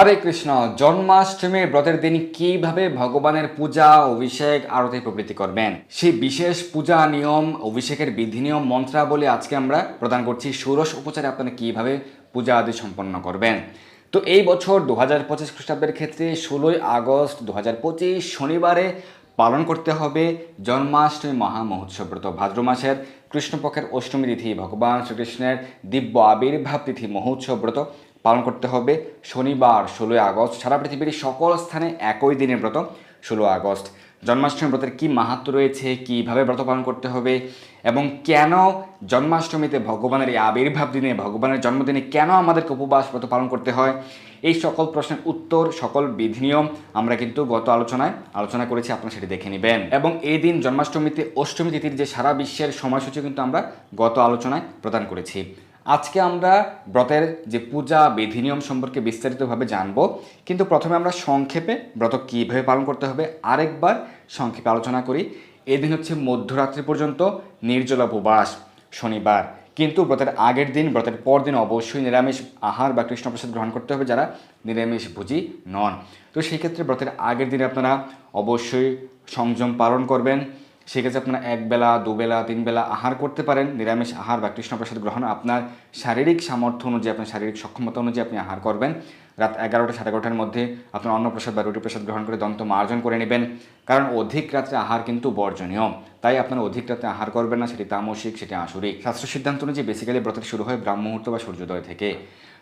হরে কৃষ্ণ, জন্মাষ্টমীর ব্রতের দিন কীভাবে ভগবানের পূজা, অভিষেক, আরতি প্রভৃতি করবেন? সেই বিশেষ পূজা নিয়ম, অভিষেকের বিধি নিয়ম, মন্ত্রাবলী আজকে আমরা প্রদান করছি। ষোড়শ উপচারে আপনারা কীভাবে পূজা আদি সম্পন্ন করবেন? তো এই বছর দু হাজার পঁচিশ খ্রিস্টাব্দের ক্ষেত্রে ষোলোই আগস্ট দু হাজার পঁচিশ শনিবারে পালন করতে হবে জন্মাষ্টমী মহা মহোৎসব ব্রত। ভাদ্র মাসের কৃষ্ণপক্ষের অষ্টমী তিথি ভগবান শ্রীকৃষ্ণের দিব্য আবির্ভাব তিথি মহোৎসব ব্রত। পালন করতে হবে শনিবার, ষোলোই আগস্ট। সারা পৃথিবীর সকল স্থানে একই দিনের ব্রত, ষোলো আগস্ট। জন্মাষ্টমী ব্রতের কী মাহাত্ম রয়েছে? কীভাবে ব্রত পালন করতে হবে? এবং কেন জন্মাষ্টমীতে ভগবানের এই আবির্ভাব দিনে, ভগবানের জন্মদিনে কেন আমাদেরকে উপবাস ব্রত পালন করতে হয়? এই সকল প্রশ্নের উত্তর, সকল বিধি নিয়ম আমরা কিন্তু গত আলোচনায় আলোচনা করেছি, আপনারা সেটি দেখে নেবেন। এবং এই দিন জন্মাষ্টমীতে অষ্টমী তিথির যে সারা বিশ্বের সময়সূচি কিন্তু আমরা গত আলোচনায় প্রদান করেছি। আজকে আমরা ব্রতের যে পূজা, বিধি, নিয়ম সম্পর্কে বিস্তারিতভাবে জানব। কিন্তু প্রথমে আমরা সংক্ষেপে ব্রত কীভাবে পালন করতে হবে, আরেকবার সংক্ষেপে আলোচনা করি। এদিন হচ্ছে মধ্যরাত্রি পর্যন্ত নির্জলা উপবাস শনিবার। কিন্তু ব্রতের আগের দিন, ব্রতের পর দিন অবশ্যই নিরামিষ আহার বা কৃষ্ণপ্রসাদ গ্রহণ করতে হবে যারা নিরামিষ ভুজি নন। তো সেই ক্ষেত্রে ব্রতের আগের দিনে আপনারা অবশ্যই সংযম পালন করবেন। সেক্ষেত্রে আপনারা এক বেলা দুবেলা তিন বেলা আহার করতে পারেন। নিরামিষ আহার বা কৃষ্ণপ্রসাদ গ্রহণ আপনার শারীরিক সামর্থ্য অনুযায়ী, আপনার শারীরিক সক্ষমতা অনুযায়ী আপনি আহার করবেন। রাত এগারোটা, সাড়ে এগারোটার মধ্যে আপনার অন্নপ্রসাদ বা রুটি প্রসাদ গ্রহণ করে দন্ত মার্জন করে নেবেন। কারণ অধিক রাত্রে আহার কিন্তু বর্জনীয়। তাই আপনারা অধিক রাতে আহার করবেন না, সেটি তামসিক, সেটি আসরিক। শাস্ত্র সিদ্ধান্ত অনুযায়ী বেসিক্যালি ব্রতের শুরু হয় ব্রাহ্ম মুহূর্ত বা সূর্যোদয় থেকে।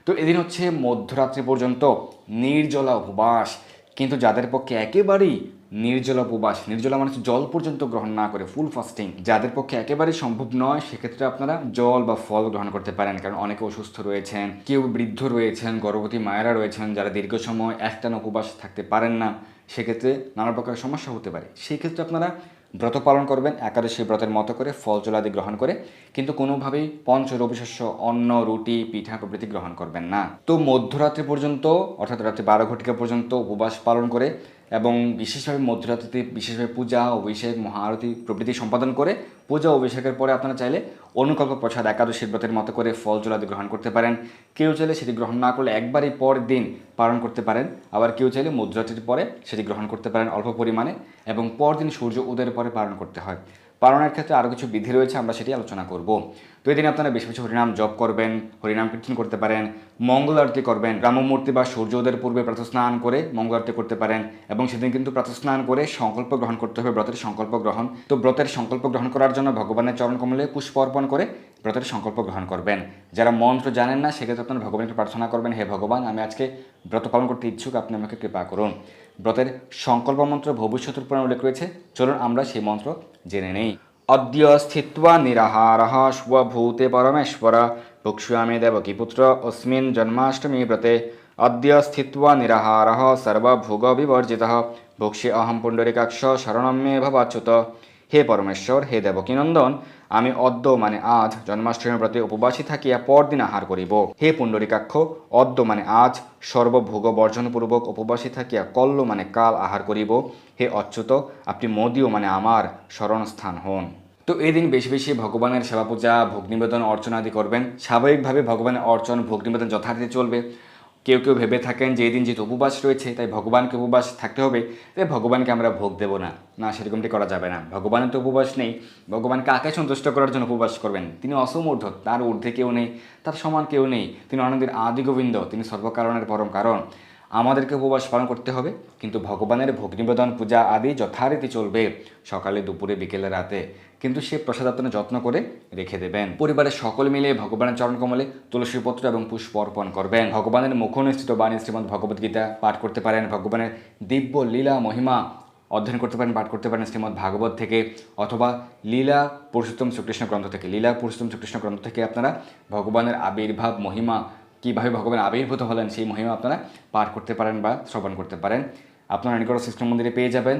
তো এদিন হচ্ছে মধ্যরাত্রি পর্যন্ত নির্জলা উপবাস। কিন্তু যাদের পক্ষে একেবারেই নির্জলা উপবাস। নির্জলা মানে জল পর্যন্ত গ্রহণ না করে ফুল ফাস্টিং যাদের পক্ষে একেবারে সম্ভব নয়, সেক্ষেত্রে আপনারা জল বা ফল গ্রহণ করতে পারেন। কারণ অনেকে অসুস্থ রয়েছেন, কেউ বৃদ্ধ রয়েছেন, গর্ভবতী মায়েরা রয়েছেন, যারা দীর্ঘ সময় একটানা উপবাস থাকতে পারেন না, সেক্ষেত্রে নানা প্রকার সমস্যা হতে পারে। সেই ক্ষেত্রে আপনারা ব্রত পালন করবেন, একাদশী ব্রতের মতো করে ফল জলাদি গ্রহণ করে, কিন্তু কোনোভাবেই পঞ্চ, রবিশস্য, অন্ন, রুটি, পিঠা প্রভৃতি গ্রহণ করবেন না। তো মধ্যরাত্রি পর্যন্ত, অর্থাৎ রাত্রি বারো ঘটিকা পর্যন্ত উপবাস পালন করে এবং বিশেষভাবে মধ্যরাত্রিতে বিশেষভাবে পূজা, অভিষেক মহারতি প্রভৃতি সম্পাদন করে পূজা, অভিষেকের পরে আপনারা চাইলে অনুকল্প প্রসাদ একাদশীর ব্রতের মতো করে ফল, জলাদি গ্রহণ করতে পারেন। কেউ চাইলে সেটি গ্রহণ না করলে একবারই পর দিন পালন করতে পারেন। আবার কেউ চাইলে মধ্যরাত্রির পরে সেটি গ্রহণ করতে পারেন অল্প পরিমাণে এবং পরদিন সূর্য উদয়ের পরে পালন করতে হয়। পালনের ক্ষেত্রে আরও কিছু বিধি রয়েছে, আমরা সেটি আলোচনা করব। তো এই দিন আপনারা বেশি বেশি হরিনাম জপ করবেন, হরিনাম কীর্তন করতে পারেন, মঙ্গল আরতি করবেন ব্রাহ্মমূর্তি বা সূর্যোদয়ের পূর্বে প্রাতঃস্নান করে মঙ্গল আরতি করতে পারেন এবং সেদিন কিন্তু প্রাতঃস্নান করে সংকল্প গ্রহণ করতে হবে, ব্রতের সংকল্প গ্রহণ। তো ব্রতের সংকল্প গ্রহণ করার জন্য ভগবানের চরণ কমলে পুষ্প অর্পণ করে ব্রতের সংকল্প গ্রহণ করবেন। যারা মন্ত্র জানেন না, সেক্ষেত্রে আপনারা ভগবানকে প্রার্থনা করবেন, হে ভগবান, আমি আজকে ব্রত পালন করতে ইচ্ছুক, আপনি আমাকে কৃপা করুন। ব্রতের সংকল্প মন্ত্র ভবিষ্যতের পুরাণ উল্লেখ রয়েছে। চলুন আমরা সেই মন্ত্র জেনে নেই। অদ্য স্থিত্বা নিরাহার স্বভূতে পরমেশ্বর। ভুক্ষ্যামি দেবকীপুত্র অস্মিন জন্মাষ্টমী ব্রতে। অদ্য স্থিত্বা নিরাহার সর্বভোগ বিবর্জিত ভুক্ষ্যে অহম পুণ্ডরিকাক্ষ শরণমে ভবাচ্যুত। হে পরমেশ্বর, হে দেবকীনন্দন, আমি অদ্য মানে আজ জন্মাষ্টমীর ব্রতে উপবাসী থাকিয়া পরদিন আহার করিব। হে পুণ্ডরিকাক্ষ, অদ্য মানে আজ সর্বভোগ বর্জনপূর্বক উপবাসী থাকিয়া কল্ল মানে কাল আহার করিব। হে অচ্যুত, আপনি মোদীয় মানে আমার স্মরণস্থান হন। তো এই দিন বেশি বেশি ভগবানের সেবা পূজা ভোগ নিবেদন, অর্চনা আদি করবেন। স্বাভাবিকভাবে ভগবানের অর্চন, ভোগ নিবেদন যথার্থে চলবে। কেউ কেউ ভেবে থাকেন যে এই দিন যেহেতু উপবাস রয়েছে, তাই ভগবানকে উপবাস থাকতে হবে, তাই ভগবানকে আমরা ভোগ দেব না। না, সেরকমটি করা যাবে না। ভগবানের তো উপবাস নেই। ভগবান কাকে সন্তুষ্ট করার জন্য উপবাস করবেন? তিনি অসমূর্ধ, তার ঊর্ধ্বে কেউ নেই, তার সমান কেউ নেই। তিনি আনন্দের আদি গোবিন্দ, তিনি সর্বকারণের পরম কারণ। আমাদেরকে উপবাস পালন করতে হবে, কিন্তু ভগবানের ভোগ নিবেদন, পূজা আদি যথারীতি চলবে সকালে, দুপুরে, বিকেলে, রাতে। কিন্তু সে প্রসাদ আপনারা যত্ন করে রেখে দেবেন। পরিবারের সকল মিলে ভগবানের চরণ কমলে তুলসী পত্র এবং পুষ্প অর্পণ করবেন। ভগবানের মুখনিষ্ঠিত বাণী শ্রীমদ ভগবদ গীতা পাঠ করতে পারেন। ভগবানের দিব্য লীলা মহিমা অধ্যয়ন করতে পারেন, পাঠ করতে পারেন শ্রীমদ ভাগবত থেকে। অথবা লীলা পুরুষোত্তম শ্রীকৃষ্ণ গ্রন্থ থেকে। লীলা পুরুষোত্তম শ্রীকৃষ্ণ গ্রন্থ থেকে আপনারা ভগবানের আবির্ভাব মহিমা, কীভাবে ভগবান আবির্ভূত হলেন সেই মহিমা আপনারা পাঠ করতে পারেন বা শ্রবণ করতে পারেন। আপনারা নিকট শ্রীকৃষ্ণ মন্দিরে পেয়ে যাবেন।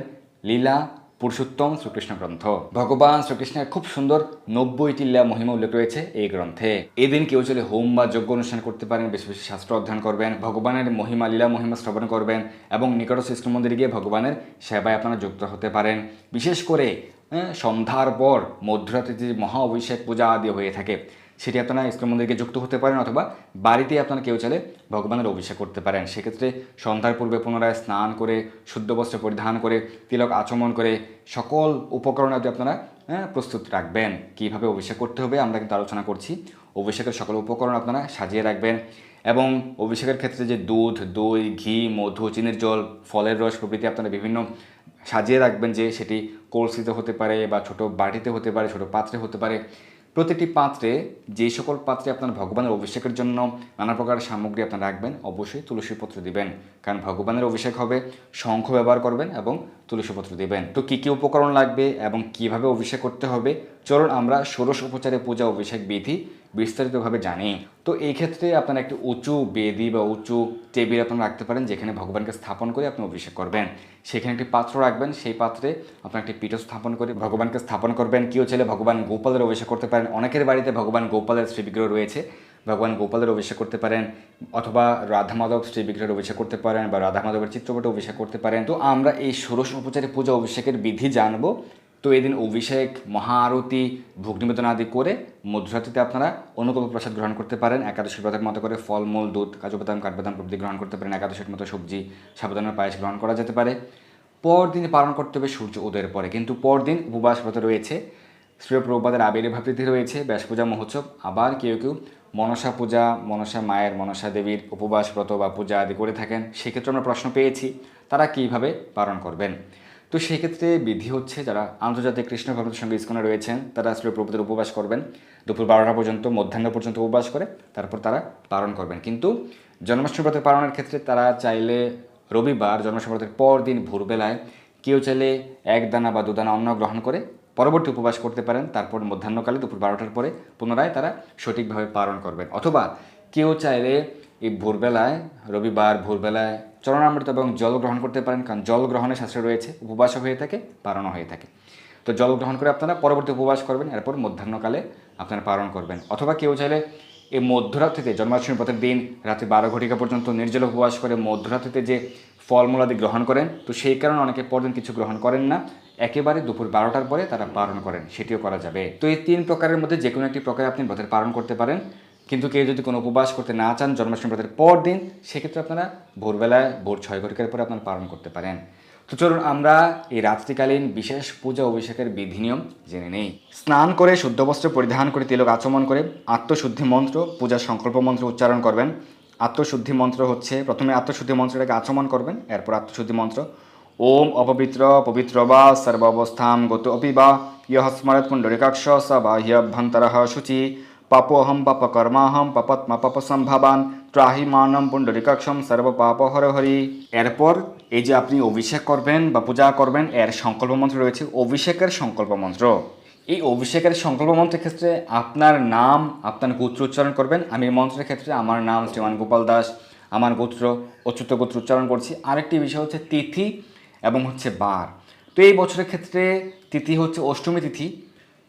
লীলা পুরুষোত্তম শ্রীকৃষ্ণ গ্রন্থ। ভগবান শ্রীকৃষ্ণের খুব সুন্দর নব্বইটি লীলা মহিমা উল্লেখ রয়েছে এই গ্রন্থে। এদিন কেউ চলে হোম বা যজ্ঞ অনুষ্ঠান করতে পারেন, বেশি বেশি শাস্ত্র অধ্যয়ন করবেন, ভগবানের মহিমা, লীলা মহিমা শ্রবণ করবেন এবং নিকট শ্রীকৃষ্ণ মন্দিরে গিয়ে ভগবানের সেবায় আপনারা যুক্ত হতে পারেন। বিশেষ করে সন্ধ্যার পর মধ্যরাত্রিতে যে মহা অভিষেক পূজা আদি হয়ে থাকে। সেটি আপনারা ইস্কন মন্দিরকে যুক্ত হতে পারেন অথবা বাড়িতে আপনারা কেউ চাইলে ভগবানের অভিষেক করতে পারেন। সেক্ষেত্রে সন্ধ্যার পূর্বে পুনরায় স্নান করে শুদ্ধ বস্ত্র পরিধান করে তিলক আচমন করে সকল উপকরণ আদি আপনারা হ্যাঁ, প্রস্তুত রাখবেন। কীভাবে অভিষেক করতে হবে আমরা কিন্তু আলোচনা করছি। অভিষেকের সকল উপকরণ আপনারা সাজিয়ে রাখবেন এবং অভিষেকের ক্ষেত্রে যে দুধ দই ঘি মধু চিনির জল ফলের রস প্রভৃতি আপনারা বিভিন্ন সাজিয়ে রাখবেন যে সেটি কলসিতে হতে পারে বা ছোট বাটিতে হতে পারে ছোট পাত্রে হতে পারে। প্রতিটি পাত্রে যে সকল পাত্রে আপনার ভগবানের অভিষেকের জন্য নানা প্রকার সামগ্রী আপনারা রাখবেন, অবশ্যই তুলসীপত্র দিবেন। কারণ ভগবানের অভিষেক হবে, শঙ্খ ব্যবহার করবেন এবং তুলসীপত্র দিবেন। তো কী কী উপকরণ লাগবে এবং কীভাবে অভিষেক করতে হবে? চলুন আমরা ষোড়শ উপচারে পূজা অভিষেক বিধি বিস্তারিতভাবে জানি। তো এই ক্ষেত্রে আপনারা একটি উঁচু বেদি বা উঁচু টেবিল আপনারা রাখতে পারেন, যেখানে ভগবানকে স্থাপন করে আপনি অভিষেক করবেন। সেখানে একটি পাত্র রাখবেন, সেই পাত্রে আপনার একটি পীঠ স্থাপন করে ভগবানকে স্থাপন করবেন। কেউ ছেলে ভগবান গোপালের অভিষেক করতে পারেন। অনেকের বাড়িতে ভগবান গোপালের শ্রী বিগ্রহ রয়েছে। ভগবান গোপালের অভিষেক করতে পারেন, অথবা রাধা মাধব শ্রী বিগ্রহের অভিষেক করতে পারেন, বা রাধা মাধবের চিত্রপটে অভিষেক করতে পারেন। তো আমরা এই ষোড়শ উপচারে পূজা অভিষেকের বিধি জানব। তো এদিন অভিষেক মহা আরতি ভোগ নিবেদন আদি করে মধ্যরাত্রিতে আপনারা অনুকূল প্রসাদ গ্রহণ করতে পারেন। একাদশীর ব্রতের মতো করে ফলমূল, দুধ, কাজু বাদাম কাঠবাদাম প্রভৃতি গ্রহণ করতে পারেন। একাদশীর মতো সবজি, সাবধানের পায়েস গ্রহণ করা যেতে পারে। পরদিন পালন করতে হবে সূর্য উদয়ের পরে। কিন্তু পরদিন উপবাস ব্রত রয়েছে। শ্রী প্রভুপাদের আবির্ভাব তিথি রয়েছে। ব্যাস পূজা, মহোৎসব। আবার কেউ কেউ মনসা পূজা, মনসা মায়ের, মনসা দেবীর উপবাস ব্রত বা পূজা আদি করে থাকেন। সেক্ষেত্রে আমরা প্রশ্ন পেয়েছি, তারা কীভাবে পালন করবেন? তো সেই ক্ষেত্রে বিধি হচ্ছে যারা আন্তর্জাতিক কৃষ্ণ ভক্তের সঙ্গে ইস্কনে রয়েছেন, তারা আসলে প্রভুদের উপবাস করবেন। দুপুর বারোটা পর্যন্ত, মধ্যাহ্ন পর্যন্ত উপবাস করে, তারপর তারা পালন করবেন। কিন্তু জন্মাষ্টমী ব্রতের পালনের ক্ষেত্রে তারা চাইলে রবিবার জন্মাষ্টমী ব্রতের পর দিন ভোরবেলায় কেউ চাইলে এক দানা বা দুদানা অন্ন গ্রহণ করে পরবর্তী উপবাস করতে পারেন। তারপর মধ্যাহ্নকালে দুপুর বারোটার পরে পুনরায় তারা সঠিকভাবে পালন করবেন। অথবা কেউ চাইলে এই ভোরবেলায়, রবিবার ভোরবেলায় চরণামৃত এবং জল গ্রহণ করতে পারেন, কারণ জল গ্রহণের শাস্ত্রে রয়েছে উপবাসও হয়ে থাকে পালনও হয়ে থাকে। তো জল গ্রহণ করে আপনারা পরবর্তী উপবাস করবেন, এরপর মধ্যাহ্নকালে আপনারা পালন করবেন। অথবা কেউ চাইলে এই মধ্যরাত্রিতে জন্মাষ্টমী পথের দিন রাতে বারো ঘটিকা পর্যন্ত নির্জল উপবাস করে মধ্যরাত্রিতে যে ফলমূলাদি গ্রহণ করেন, তো সেই কারণে অনেকে পরদিন কিছু গ্রহণ করেন না, একেবারে দুপুর বারোটার পরে তারা পালন করেন, সেটিও করা যাবে। তো এই তিন প্রকারের মধ্যে যে কোনো একটি প্রকারে আপনি ব্রতের পালন করতে পারেন। কিন্তু কেউ যদি কোনো উপবাস করতে না চান, জন্মাষ্টমী ব্রতের পর দিন, সেক্ষেত্রে আপনারা ভোরবেলায়, ভোর ছয় ঘটিকার পরে আপনারা পালন করতে পারেন। তো চলুন আমরা এই রাত্রিকালীন বিশেষ পূজা অভিষেকের বিধি নিয়ম জেনে নেই। স্নান করে, শুদ্ধ বস্ত্র পরিধান করে, তিলক আচমন করে, আত্মশুদ্ধি মন্ত্র পূজার সংকল্প মন্ত্র উচ্চারণ করবেন। আত্মশুদ্ধি মন্ত্র হচ্ছে, প্রথমে আত্মশুদ্ধি মন্ত্রটাকে আচমন করবেন, এরপর আত্মশুদ্ধি মন্ত্র। ওম অপবিত্র, পবিত্র বা সর্বাবস্থাম গত অপি বা ইহ স্মরৎ পুণ্ডরিকাক্ষ স বাহ্যভ্যন্তর শুচি পাপোহম পাপকর্মাহম পাপত্মা পাপসম্ভাবান ত্রাহি মানম পুণ্ডরিকাক্ষম সর্ব পাপ হর হরি এরপর এই যে আপনি অভিষেক করবেন বা পূজা করবেন, এর সংকল্প মন্ত্র রয়েছে অভিষেকের সংকল্প মন্ত্র। এই অভিষেকের সংকল্প মন্ত্রের ক্ষেত্রে আপনার নাম, আপনার গোত্র উচ্চারণ করবেন। আমি মন্ত্রের ক্ষেত্রে আমার নাম শ্রীমান গোপাল দাস, আমার গোত্র অচ্যুত গোত্র উচ্চারণ করছি। আরেকটি বিষয় হচ্ছে তিথি এবং হচ্ছে বার। তো এই বছরের ক্ষেত্রে তিথি হচ্ছে অষ্টমী তিথি।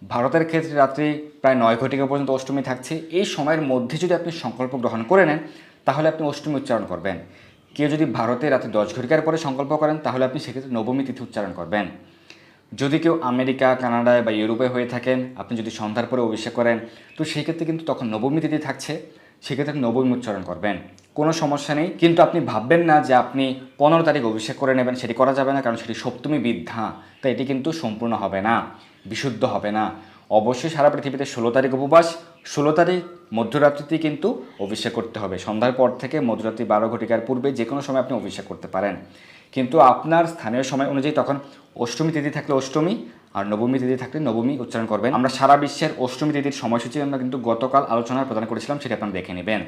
ভারতের ক্ষেত্রে রাত্রি প্রায় নয় ঘটিকা পর্যন্ত অষ্টমী থাকছে। এই সময়ের মধ্যে যদি আপনি সংকল্প গ্রহণ করে নেন, তাহলে আপনি অষ্টমী উচ্চারণ করবেন। কেউ যদি ভারতে রাতে দশ ঘটিকার পরে সংকল্প করেন, তাহলে আপনি সেক্ষেত্রে নবমী তিথি উচ্চারণ করবেন। যদি কেউ আমেরিকা, কানাডায় বা ইউরোপে হয়ে থাকেন, আপনি যদি সন্ধ্যার পরে অভিষেক করেন, তো সেক্ষেত্রে কিন্তু তখন নবমী তিথি থাকছে সেক্ষেত্রে নবমী উচ্চারণ করবেন। কোনো সমস্যা নেই, কিন্তু আপনি ভাববেন না যে আপনি পনেরো তারিখ অভিষেক করে নেবেন, সেটি করা যাবে না, কারণ সেটি সপ্তমী বিদ্যা, তাই এটি কিন্তু সম্পূর্ণ হবে না। বিশুদ্ধ হবে না। অবশ্যই সারা পৃথিবীতে ষোলো তারিখ উপবাস, ষোলো তারিখ মধ্যরাত্রিতে কিন্তু অভিষেক করতে হবে। সন্ধ্যার পর থেকে মধ্যরাত্রি বারো ঘটিকার পূর্বে যে কোনো সময় আপনি অভিষেক করতে পারেন। কিন্তু আপনার স্থানীয় সময় অনুযায়ী তখন অষ্টমী তিথি থাকলে অষ্টমী আর নবমী তিথি থাকলে নবমী উচ্চারণ করবেন। আমরা সারা বিশ্বের অষ্টমী তিথির সময়সূচি আমরা কিন্তু গতকাল আলোচনা প্রদান করেছিলাম, সেটা আপনারা দেখে নেবেন।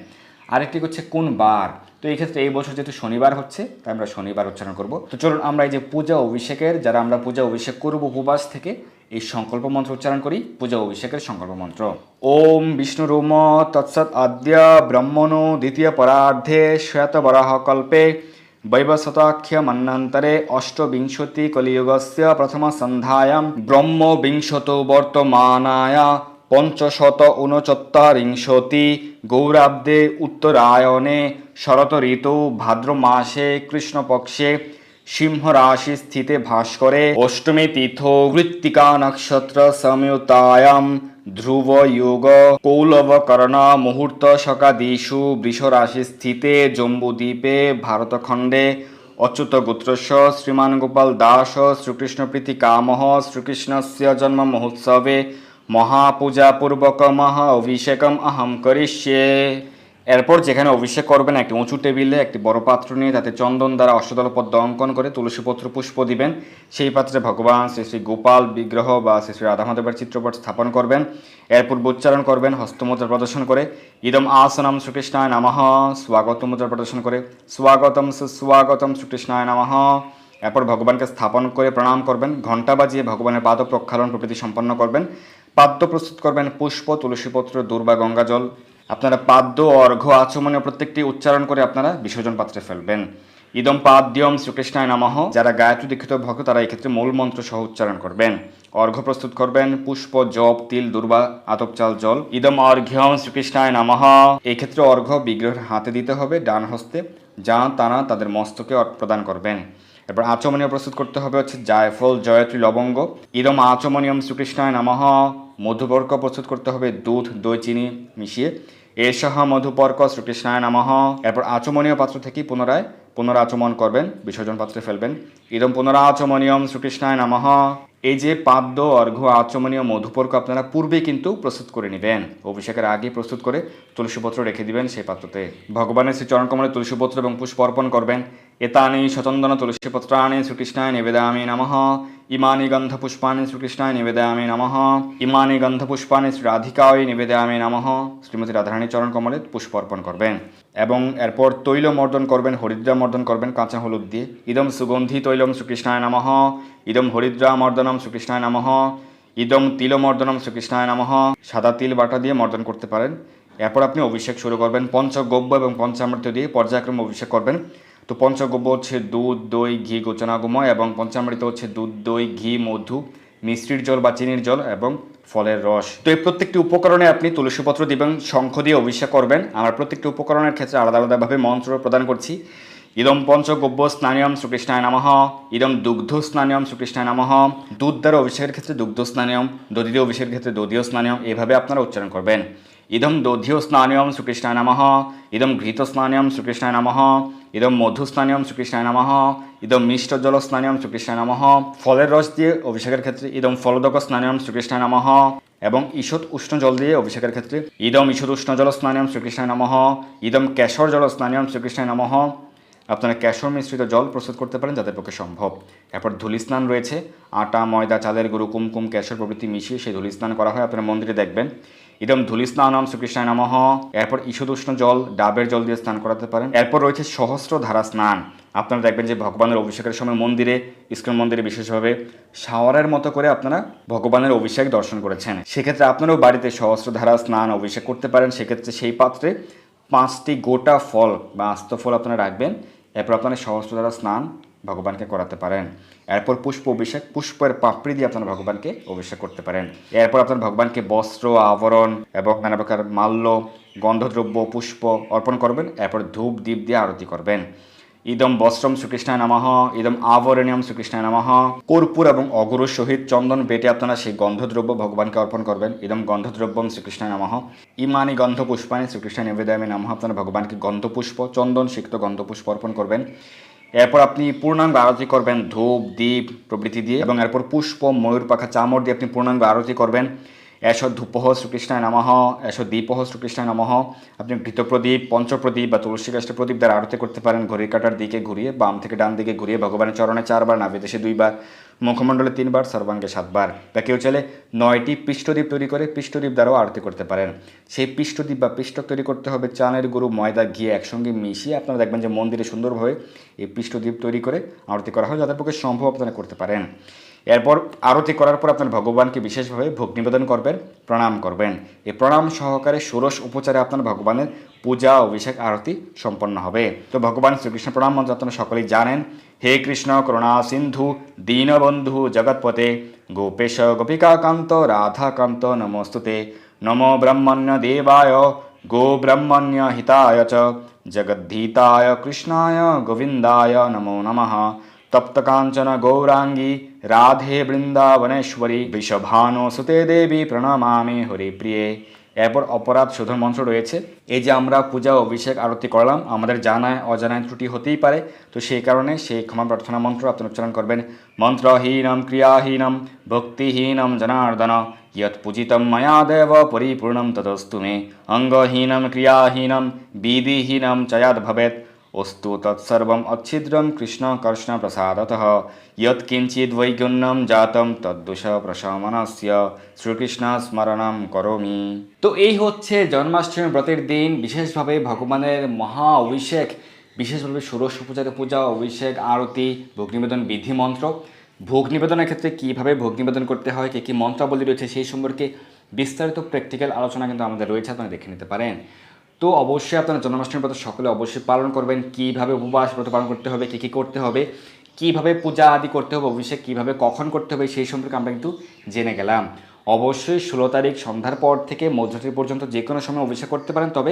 আরেকটি হচ্ছে কোন বার? তো এই ক্ষেত্রে এই বছর যেহেতু শনিবার হচ্ছে, তাই আমরা শনিবার উচ্চারণ করব। তো চলুন আমরা এই যে পূজা অভিষেকের, যারা আমরা পূজা অভিষেক করব উপবাস থেকে এই সংকল্প মন্ত্র উচ্চারণ করি, পূজা অভিষেকের সংকল্প মন্ত্র। ওম বিষ্ণু রোম তৎসৎ আদ্য ব্রহ্মণো দ্বিতীয় পরার্ধে শ্বেত বরাহ কল্পে বৈবশতাখ্য মন্নন্তরে অষ্টবিংশতি কলিযুগস্য প্রথম সন্ধ্যায়াম ব্রহ্ম বিংশত বর্তমানায় পঞ্চশত ঊনচত্বরিংশতি গৌরাব্দে উত্তরায়ণে শরৎ ঋতু ভাদ্র মাসে কৃষ্ণপক্ষে সিংহ রাশি স্থিতে ভাস্করে অষ্টমী তীর্থ কৃত্তিকা নক্ষত্র সময়ুতায়াম ধ্রুব যোগ কৌলব কর্ণ মুহূর্ত সকাদিষু বৃষরাশি স্থিতে জম্বুদ্বীপে, ভারতখণ্ডে, অচ্যুত গোত্রস্য, শ্রীমান গোপাল দাস, শ্রীকৃষ্ণ প্রীতি কামহ শ্রীকৃষ্ণস্য জন্ম মহোৎসবে, মহাপূজা পূর্বক মহা অভিষেকম অহম করিষ্যে। এরপর যেখানে অভিষেক করবেন, একটি উঁচু টেবিলে একটি বড় পাত্র নিয়ে তাতে চন্দন দ্বারা অষ্টদল পদ্ম অঙ্কন করে তুলসীপত্র পুষ্প দিবেন। সেই পাত্রে ভগবান শ্রী শ্রী গোপাল বিগ্রহ বা শ্রী শ্রী রাধামাধবের চিত্রপট স্থাপন করবেন। এরপর উচ্চারণ করবেন হস্তমুদ্রা প্রদর্শন করে। ইদম আসনম শ্রীকৃষ্ণায় নমঃ। স্বাগত মুদ্রা প্রদর্শন করে। স্বাগতম সুস্বাগতম শ্রীকৃষ্ণায় নমঃ। এরপর ভগবানকে স্থাপন করে প্রণাম করবেন। ঘণ্টা বাজিয়ে ভগবানের পাদ প্রক্ষালন প্রভৃতি সম্পন্ন করবেন। পাদ্য প্রস্তুত করবেন পুষ্প তুলসীপত্র দুর্বা গঙ্গা জল আপনারা পাদ্য অর্ঘ আচমনীয় প্রত্যেকটি উচ্চারণ করে আপনারা বিসর্জন পাত্রে ফেলবেন। ইদম পাদ্যম শ্রীকৃষ্ণায় নমঃ যারা গায়ত্রী দীক্ষিত ভক্ত, তারা এক্ষেত্রে মূল মন্ত্র সহ উচ্চারণ করবেন। অর্ঘ প্রস্তুত করবেন, পুষ্প, জপ, তিল, দুর্বা, আতপ চাল, জল। ইদম অর্ঘ্যম শ্রীকৃষ্ণায় নমঃ এই ক্ষেত্রে অর্ঘ বিগ্রহের হাতে দিতে হবে, ডান হস্তে। যা তারা তাদের মস্তকে প্রদান করবেন। এরপর আচমনীয় প্রস্তুত করতে হবে হচ্ছে জায়ফল, জয়ত্রী, লবঙ্গ। ইদম আচমনিয়ম শ্রীকৃষ্ণায় নমঃ মধুবর্ক প্রস্তুত করতে হবে দুধ, দই, চিনি মিশিয়ে। এসহ মধুপর্ক শ্রীকৃষ্ণায় নামহ। এরপর আচমনীয় পাত্র থেকে পুনরায় পুনরাচমন করবেন, বিসর্জন পাত্রে ফেলবেন। ইদম পুনরাচমনীয়ম শ্রীকৃষ্ণায় নামহ। এই যে পাদ্য অর্ঘ্য আচমনীয়, মধুপর্ক আপনারা পূর্বে কিন্তু প্রস্তুত করে নেবেন। অভিষেকের আগে প্রস্তুত করে তুলসীপত্র রেখে দিবেন সেই পাত্রতে। ভগবানের শ্রী চরণকমলে তুলসীপত্র এবং পুষ্প অর্পণ করবেন। শতন্দন তুলসীপত্রাণি শ্রীকৃষ্ণায় নিবেদামি নমঃ ইমানি গন্ধপুষ্পানি শ্রীকৃষ্ণায় নিবেদয়ামি নমঃ ইমানি গন্ধপুষ্পানি শ্রী রাধিকায় নিবেদয়ামি নমঃ শ্রীমতী রাধারানী চরণ কমলে পুষ্প অর্পণ করবেন। এবং এরপর তৈল মর্দন করবেন, হরিদ্রা মর্দন করবেন, কাঁচা হলুদ দিয়ে। ইদম সুগন্ধি তৈলম শ্রীকৃষ্ণায় নমঃ। ইদম হরিদ্রা মর্দনম শ্রীকৃষ্ণায় নমঃ। ইদম তিলমর্দনম শ্রীকৃষ্ণায় নমঃ। সাদা তিল বাটা দিয়ে মর্দন করতে পারেন। এরপর আপনি অভিষেক শুরু করবেন, পঞ্চগব্য এবং পঞ্চামৃত দিয়ে পর্যায়ক্রমে অভিষেক করবেন। তো পঞ্চগব্য হচ্ছে দুধ, দই, ঘি, গোচনাগুময় এবং পঞ্চামৃত হচ্ছে দুধ, দই, ঘি, মধু মিষ্টির জল বা চিনির জল এবং ফলের রস। তো এই প্রত্যেকটি উপকরণে আপনি তুলসীপত্র দিবেন, শঙ্খ দিয়ে অভিষেক করবেন। আমার প্রত্যেকটি উপকরণের ক্ষেত্রে আলাদা আলাদাভাবে মন্ত্র প্রদান করছি। ইদম পঞ্চগব্য স্নানিয়ম শ্রীকৃষ্ণায় নমঃ। ইদম দুগ্ধ স্নানিয়ম শ্রীকৃষ্ণায় নমঃ। দুধ দ্বারা অভিষেকের ক্ষেত্রে দুগ্ধ স্নানিয়ম দধিদীয় অভিষেকের ক্ষেত্রে দধিও স্নানিয়ম, এভাবে আপনারা উচ্চারণ করবেন। ইদম দধিও স্নানিয়ম শ্রীকৃষ্ণায় নমঃ। ইদম ঘৃত স্নানিয়ম শ্রীকৃষ্ণায় নমঃ। ইদম মধু স্নানিয়ম শ্রীকৃষ্ণায় নমঃ। ইদম মিষ্ট জল স্নানিয়ম শ্রীকৃষ্ণায় নমঃ। ফলের রস দিয়ে অভিষেকের ক্ষেত্রে ইদম ফলদক স্নানিয়ম শ্রীকৃষ্ণায় নমঃ। এবং ঈষৎ উষ্ণ জল দিয়ে অভিষেকের ক্ষেত্রে ইদম ঈষৎ উষ্ণ জল স্নানিয়ম শ্রীকৃষ্ণায় নমঃ। ইদম কেশর জল স্নানিয়ম শ্রীকৃষ্ণায় নমঃ। আপনারা ক্যাশর মিশ্রিত জল প্রস্তুত করতে পারেন যাদের পক্ষে সম্ভব। এরপর ধুলি স্নান রয়েছে। আটা, ময়দা, চালের গরু কুমকুম কেশর প্রভৃতি মিশিয়ে সেই ধুলি স্নান করা হয়। আপনারা মন্দিরে দেখবেন। ইদম ধুলি স্নানম শ্রীকৃষ্ণায় নমঃ। এরপর ঈষদুষ্ণ জল, ডাবের জল দিয়ে স্নান করাতে পারেন। এরপর রয়েছে সহস্র ধারা স্নান। আপনারা দেখবেন যে ভগবানের অভিষেকের সময় মন্দিরে, ইস্কন মন্দিরে বিশেষভাবে শাওয়ারের মতো করে আপনারা ভগবানের অভিষেক দর্শন করেছেন। সেক্ষেত্রে আপনারাও বাড়িতে সহস্র ধারা স্নান অভিষেক করতে পারেন। সেক্ষেত্রে সেই পাত্রে পাঁচটি গোটা ফল বা আস্ত ফল আপনারা রাখবেন। এরপর আপনারা সহস্র দ্বারা স্নান ভগবানকে করাতে পারেন। এরপর পুষ্প অভিষেক, পুষ্পের পাপড়ি দিয়ে আপনারা ভগবানকে অভিষেক করতে পারেন। এরপর আপনার ভগবানকে বস্ত্র, আবরণ এবং নানা প্রকার মাল্য, গন্ধদ্রব্য, পুষ্প অর্পণ করবেন। এরপর ধূপ দ্বীপ দিয়ে আরতি করবেন। ইদম বস্ত্রম শ্রীকৃষ্ণায় নমঃ ইদম আবরণীয়ম শ্রীকৃষ্ণায় নমঃ কর্পূর এবং অগরুর সহিত চন্দন বেটে আপনারা সেই গন্ধদ্রব্য ভগবানকে অর্পণ করবেন ইদম গন্ধদ্রব্যম শ্রীকৃষ্ণায় নমঃ ইমানি গন্ধ পুষ্পানি শ্রীকৃষ্ণ নিবেদয়ামী নমঃ আপনারা ভগবানকে গন্ধপুষ্প চন্দন সিক্ত গন্ধপুষ্প অর্পণ করবেন এরপর আপনি পূর্ণাঙ্গ আরতি করবেন ধূপ দ্বীপ প্রভৃতি দিয়ে এবং এরপর পুষ্প ময়ূর পাখা চামড় দিয়ে আপনি পূর্ণাঙ্গ আরতি করবেন এস ধূপহ শ্রীকৃষ্ণায় নমঃ এস দীপহ শ্রীকৃষ্ণায় নমঃ। আপনি ঘৃতপ্রদীপ, পঞ্চপ্রদীপ বা তুলসী গাছটা প্রদীপ দ্বারা আরতি করতে পারেন, ঘড়ির কাটার দিকে ঘুরিয়ে, বাম থেকে ডান দিকে ঘুরিয়ে, ভগবানের চরণে চারবার নাবিদেশে দুইবার, মুখমণ্ডলে তিনবার, সর্বাঙ্গে সাতবার। বা কেউ চাইলে নয়টি পৃষ্ঠদ্বীপ তৈরি করে পৃষ্ঠদ্বীপ দ্বারাও আরতি করতে পারেন। সেই পৃষ্ঠদ্বীপ বা পৃষ্ঠক তৈরি করতে হবে চানের গুরু, ময়দা ঘিয়ে একসঙ্গে মিশিয়ে আপনারা দেখবেন যে মন্দিরে সুন্দরভাবে এই পৃষ্ঠদ্বীপ তৈরি করে আরতি করা হয় যাদের পক্ষে সম্ভব আপনারা করতে পারেন। এরপর আরতি করার পর আপনার ভগবানকে বিশেষভাবে ভোগ নিবেদন করবেন, প্রণাম করবেন। এই প্রণাম সহকারে ষোড়শ উপচারে আপনার ভগবানের পূজা, অভিষেক, আরতি সম্পন্ন হবে। তো ভগবান শ্রীকৃষ্ণ প্রণাম মন্ত্র আপনারা সকলেই জানেন। হে কৃষ্ণ করুণা সিন্ধু, দীনবন্ধু জগৎপতে গোপেশ গোপিকাকান্ত, রাধাকান্ত, নমস্তুতে। নমো ব্রহ্মণ্য দেবায়, গো ব্রহ্মণ্য হিতায় চ। জগদ্ধীতায়, কৃষ্ণায়, গোবিন্দায়, নমো নমঃ। তপ্তকাঞ্চন গৌরাঙ্গী রাধে বৃন্দাবনেশ্বরী বৃষভানো সুতে দেবী প্রণমামি হরিপ্রিয়ে এরপর অপরাধ শোধন মন্ত্র রয়েছে। এই যে আমরা পূজা অভিষেক আরতি করলাম, আমাদের জানায় অজানায় ত্রুটি হতেই পারে। তো সেই কারণে সেই ক্ষমা প্রার্থনা মন্ত্র আপনি উচ্চারণ করবেন। মন্ত্রহীনম, ক্রিয়াহীনম, ভক্তিহীনম, জনার্দন ইয়ৎ পূজিতম ময়া দেব, পরিপূর্ণম তদস্তু মে। অঙ্গহীনম, ক্রিয়াহীনম, বিধিহীনম চয়াদ ভবেত অস্তু তৎসর্বম অচ্ছিদ্রম কৃষ্ণ কর্ষ্ণ প্রসাদতঃ ইয়ৎকিঞ্চিদ বৈগুণ্যম জাতম তদ্দোষ প্রশমনস্য শ্রীকৃষ্ণ স্মরণম করোমি তো এই হচ্ছে জন্মাষ্টমী ব্রতের দিন। বিশেষভাবে ভগবানের মহা অভিষেক, বিশেষভাবে ষোড়শ পূজাতে পূজা, অভিষেক, আরতি, ভোগ নিবেদন, বিধি মন্ত্র। ভোগ নিবেদনের ক্ষেত্রে কীভাবে ভোগ নিবেদন করতে হয়, কী কী মন্ত্রাবলী রয়েছে সেই সম্পর্কে বিস্তারিত প্র্যাকটিক্যাল আলোচনা কিন্তু আমাদের রয়েছে, আপনারা দেখে নিতে পারেন। তো অবশ্যই আপনারা জন্মাষ্টমী ব্রত সকলে অবশ্যই পালন করবেন। কীভাবে উপবাস ব্রত পালন করতে হবে, কী কী করতে হবে, কীভাবে পূজা আদি করতে হবে, অভিষেক কীভাবে, কখন করতে হবে, সেই সম্পর্কে আমরা কিন্তু জেনে গেলাম। অবশ্যই ষোলো তারিখ সন্ধ্যার পর থেকে মধ্যরাত্রি পর্যন্ত যে কোনো সময় অভিষেক করতে পারেন। তবে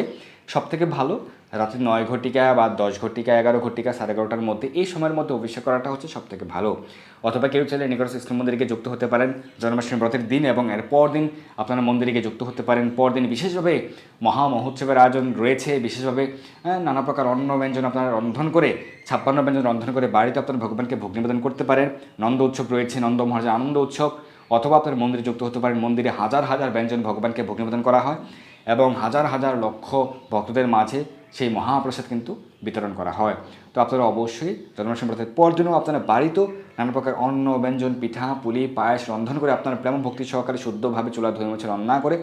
সবথেকে ভালো, রাত্রি নয় ঘটিকা বা দশ ঘটিকা, এগারো ঘটিকা, সাড়ে এগারোটার মধ্যে এই সময়ের মধ্যে অভিষেক করাটা হচ্ছে সবথেকে ভালো। অথবা কেউ চাইলে নিকটস্থ ইসলাম মন্দিরে যুক্ত হতে পারেন জন্মাষ্টমী ব্রতের দিন এবং এর পর দিন আপনারা মন্দিরে গিয়ে যুক্ত হতে পারেন। পরদিন বিশেষভাবে মহা মহোৎসবের আয়োজন রয়েছে। বিশেষভাবে নানা প্রকার অন্ন ব্যঞ্জন আপনারা রন্ধন করে, ছাপ্পান্ন ব্যঞ্জন রন্ধন করে বাড়িতে আপনারা ভগবানকে ভোগ নিবেদন করতে পারেন। নন্দ উৎসব রয়েছে, নন্দ মহারাজের আনন্দ উৎসব। অথবা আপনার মন্দিরে যুক্ত হতে পারেন। মন্দিরে হাজার হাজার ব্যঞ্জন ভগবানকে ভোগ নিবেদন করা হয় এবং হাজার হাজার লক্ষ ভক্তদের মাঝে সেই মহাপ্রসাদ কিন্তু বিতরণ করা হয়। তো আপনারা অবশ্যই জন্মাষ্টমী ব্রতের পর দিনও আপনারা বাড়িতেও নানা প্রকার অন্ন, ব্যঞ্জন, পিঠা, পুলি, পায়েস রন্ধন করে আপনার প্রেম ভক্তি সহকারে শুদ্ধভাবে চুলা ধুয়ে মুছে রান্না করে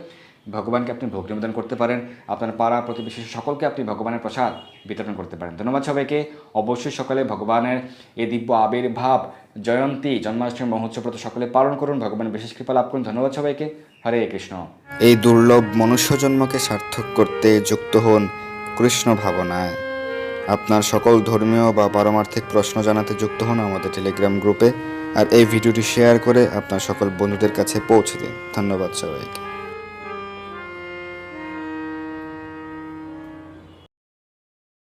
ভগবানকে আপনি ভোগ নিবেদন করতে পারেন। আপনার পাড়া প্রতিবেশী সকলকে আপনি ভগবানের প্রসাদ বিতরণ করতে পারেন। ধন্যবাদ সবাইকে। অবশ্যই সকালে ভগবানের এই দিব্য আবির্ভাব জয়ন্তী, জন্মাষ্টমী মহোৎসব ব্রত সকলে পালন করুন। ভগবান বিশেষ কৃপা লাভ করুন। ধন্যবাদ সবাইকে। হরে কৃষ্ণ। এই দুর্লভ মনুষ্য জন্মকে সার্থক করতে যুক্ত হন কৃষ্ণ ভাবনায়। আপনার সকল ধর্মীয় বা পারমার্থিক প্রশ্ন জানাতে যুক্ত হন আমাদের টেলিগ্রাম গ্রুপে। আর এই ভিডিওটি শেয়ার করে আপনার সকল বন্ধুদের কাছে পৌঁছে দিন। ধন্যবাদ সবাইকে।